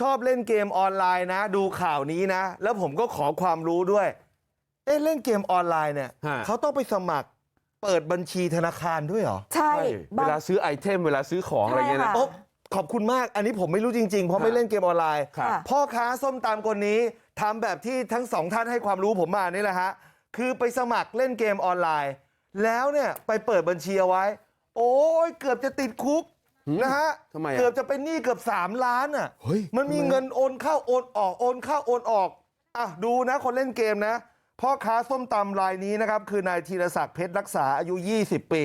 ชอบเล่นเกมออนไลน์นะดูข่าวนี้นะแล้วผมก็ขอความรู้ด้วยเอ๊ะเล่นเกมออนไลน์เนี่ยฮะเขาต้องไปสมัครเปิดบัญชีธนาคารด้วยเหรอใช่ใช่เวบางลาซื้อไอเทมเวลาซื้อของอะไรเงี้ยนะใช่ค่ะโอ้ขอบคุณมากอันนี้ผมไม่รู้จริงๆ เพราะไม่เล่นเกมออนไลน์ครับค่ะพ่อค้าส้มตำคนนี้ทำแบบที่ทั้งสองท่านให้ความรู้ผมมานี่แหละฮะคือไปสมัครเล่นเกมออนไลน์ แล้วเนี่ยไปเปิดบัญชีเอาไว้ โอ้ยเกือบจะติดคุกหืม นะฮะทำไมอะเกือบจะเป็นหนี้เกือบ3ล้านอะเฮ้ยมันมีทำไมเงินโอนเข้าโอนออกโอนเข้าโอนออกอะดูนะคนเล่นเกมนะพ่อค้าส้มตำรายนี้นะครับคือนายธีรศักดิ์เพชรรักษาอายุ20ปี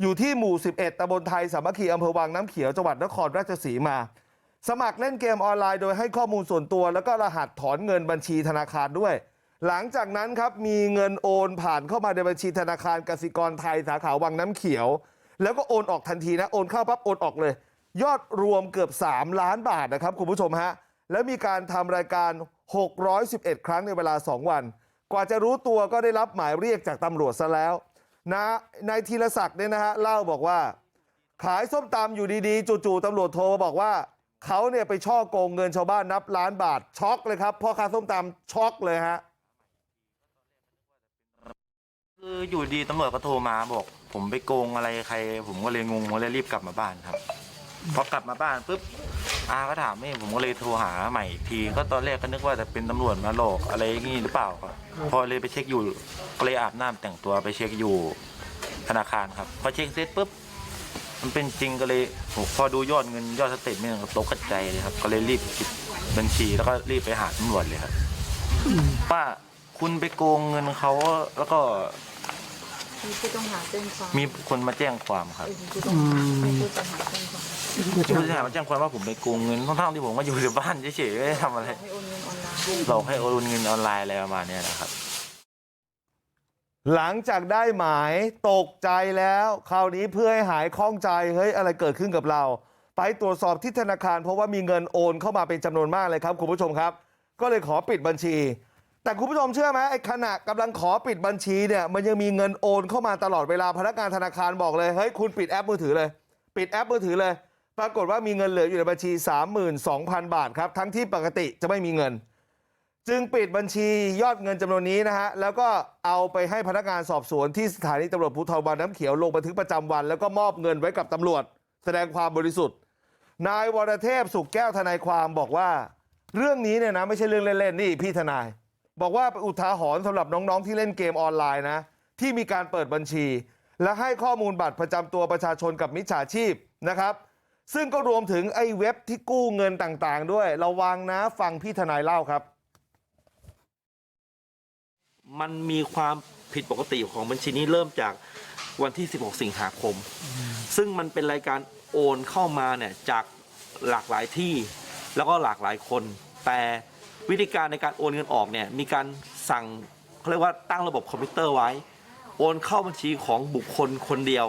อยู่ที่หมู่11ตำบลไทยสามัคคีอำเภอวังน้ำเขียวจังหวัดนครราชสีมาสมัครเล่นเกมออนไลน์โดยให้ข้อมูลส่วนตัว แล้วก็รหัสถอนเงินบัญชีธนาคารด้วย หลังจากนั้นครับมีเงินโอนผ่านเข้ามาในบัญชีธนาคารกสิกรไทยสาขาวังน้ำเขียว แล้วก็โอนออกทันทีนะโอนเข้าปั๊บโอนออกเลยยอดรวมเกือบ3ล้านบาทนะครับคุณผู้ชมฮะแล้วมีการทำรายการ611ครั้งในเวลา2วันกว่าจะรู้ตัวก็ได้รับหมายเรียกจากตำรวจซะแล้วนะนายธีรศักดิ์เนี่ยนะฮะเล่าบอกว่าขายส้มตำอยู่ดีๆจู่ๆตำรวจโทรมาบอกว่าเขาเนี่ยไปช่อโกงเงินชาวบ้านนับล้านบาทช็อกเลยครับพ่อค้าส้มตำช็อกเลยฮะ คืออยู่ดีตำรวจก็โทรมาบอก ผมไปโกงอะไรใคร ผมก็เลยงงก็เลยรีบกลับมาบ้านครับพอกลับมาบ้านปุ๊บอาก็ถามไม่ผมก็เลยโทรหาใหม่อีกที ก็ตอนแรกก็นึกว่าจะเป็นตำรวจมาหลอกอะไรอย่างงี้หรือเปล่าครับพอเลยไปเช็คอยู่ก็เลยอาบน้ำแต่งตัวไปเช็คอยู่ธนาคารครับพอเช็คเสร็จปุ๊บมันเป็นจริงก็เลยโหพอดูยอดเงินยอดสเตทเมนต์ตกกระจายเลยครับ ก็เลยรีบปิดบัญชีแล้วก็รีบไปหาตำรวจเลยครับว่าคุณไปโกงเงินเขาแล้วก็ มีผู้ต้องหาแจ้งความมีคนมาแจ้งความครับเป็นผู้ต้องหาเป็นผู้ต้องหาแจ้งความผู้เสียหายมาแจ้งความว่าผมไปโกงเงินทั้งๆที่ผมก็อยู่ในบ้านเฉยๆไม่ได้ทำอะไรให้โอนเงินออนไลน์หลอกให้โอนเงินออนไลน์อะไรประมาณเนี้ยนะครับหลังจากได้หมายตกใจแล้วคราวนี้เพื่อให้หายข้องใจเฮ้ยอะไรเกิดขึ้นกับเรา ไปตรวจสอบที่ธนาคารเพราะว่ามีเงินโอนเข้ามาเป็นจำนวนมากเลยครับคุณผู้ชมครับ ก็เลยขอปิดบัญชี แต่คุณผู้ชมเชื่อไหมไอ้ขณะกำลังขอปิดบัญชีเนี่ยมันยังมีเงินโอนเข้ามาตลอดเวลาพนักงานธนาคารบอกเลยเฮ้ยคุณปิดแอปมือถือเลยปิดแอปมือถือเลยปรากฏว่ามีเงินเหลืออยู่ในบัญชี 32,000 บาทครับทั้งที่ปกติจะไม่มีเงิน จึงปิดบัญชียอดเงินจำนวนนี้นะฮะแล้วก็เอาไปให้พนักงานสอบสวนที่สถานีตำรวจภูธรบางน้ำเขียวลงบันทึกประจำวัน แล้วก็มอบเงินไว้กับตำรวจ แสดงความบริสุทธิ์ นายวรเทพสุขแก้วทนายความบอกว่า เรื่องนี้เนี่ยนะไม่ใช่เรื่องเล่นๆนี่พี่ทนาย บอกว่าอุทาหรณ์สำหรับน้องๆที่เล่นเกมออนไลน์นะที่มีการเปิดบัญชีและให้ข้อมูลบัตรประจำตัวประชาชนกับมิจฉาชีพนะครับซึ่งก็รวมถึงไอ้เว็บที่กู้เงินต่างๆด้วยระวังนะฟังพี่ทนายเล่าครับ มันมีความผิดปกติของบัญชีนี้เริ่มจากวันที่ 16 สิงหาคม ซึ่งมันเป็นรายการโอนเข้ามาเนี่ยจากหลากหลายที่แล้วก็หลากหลายคน แต่ วิธีการในการโอนเงินออกเนี่ยมีการสั่งเขาเรียกว่าตั้งระบบคอมพิวเตอร์ไว้ โอนเข้าบัญชีของบุคคลคนเดียว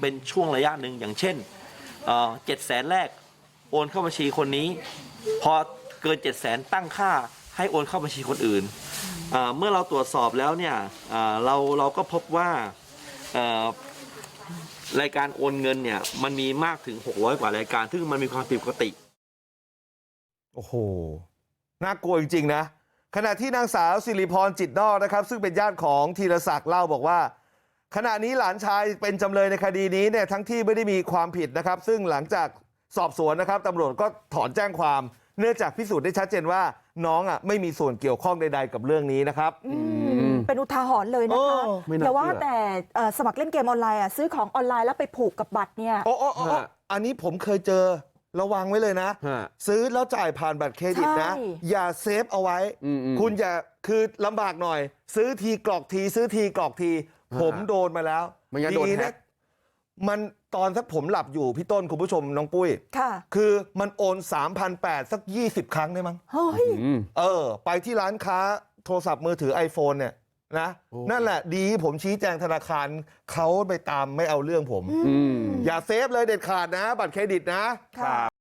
เป็นช่วงระยะหนึ่งอย่างเช่นเจ็ดแสนแรกโอนเข้าบัญชีคนนี้ พอเกิน7 0 0 0 0 0ตั้งค่าให้โอนเข้าบัญชีคนอื่น เมื่อเราตรวจสอบแล้วเนี่ยเราเราก็พบว่ารายการโอนเงินเนี่ยมันมีมากถึง 600 กว่ารายการ ซึ่งมันมีความผิดปกติ โอ้โห กลัวจริงๆนะขณะที่นางสาวสิริพรจิตนอกนะครับซึ่งเป็นญาติของธีรศักดิ์เล่าบอกว่าขณะนี้หลานชายเป็นจำเลยในคดีนี้เนี่ยทั้งที่ไม่ได้มีความผิดนะครับซึ่งหลังจากสอบสวนนะครับตำรวจก็ถอนแจ้งความเนื่องจากพิสูจน์ได้ชัดเจนว่าน้องอะไม่มีส่วนเกี่ยวข้องใดๆกับเรื่องนี้นะครับอืมเป็นอุทาหรณ์เลยนะคะโอ้ไม่น่าอย่าว่าเชื่อแต่เอ่อสมัครเล่นเกมออนไลน์อะซื้อของออนไลน์แล้วไปผูกกับบัตรเนี่ยโอ้โอ้โอ้ฮะอันนี้ผมเคยเจอ ระวังไว้เลยนะฮะซื้อแล้วจ่ายผ่านบัตรเครดิตนะใช่อย่าเซฟเอาไว้อืมอืมคุณอย่าคือลำบากหน่อยซื้อทีกรอกทีซื้อทีกรอกทีฮะผมโดนมาแล้วไม่งั้นโดนแฮ็กมันตอนสักผมหลับอยู่พี่ต้นคุณผู้ชมน้องปุ้ยค่ะคือมันโอน3,800สัก 20 ครั้งได้มั้งเฮ้ยอืมเออไปที่ร้านค้าโทรศัพท์มือถือ iPhone เนี่ย นะโอ้นั่นแหละดีผมชี้แจงธนาคารเขาไปตามไม่เอาเรื่องผมอืมอย่าเซฟเลยเด็ดขาดนะบัตรเครดิตนะค่ะ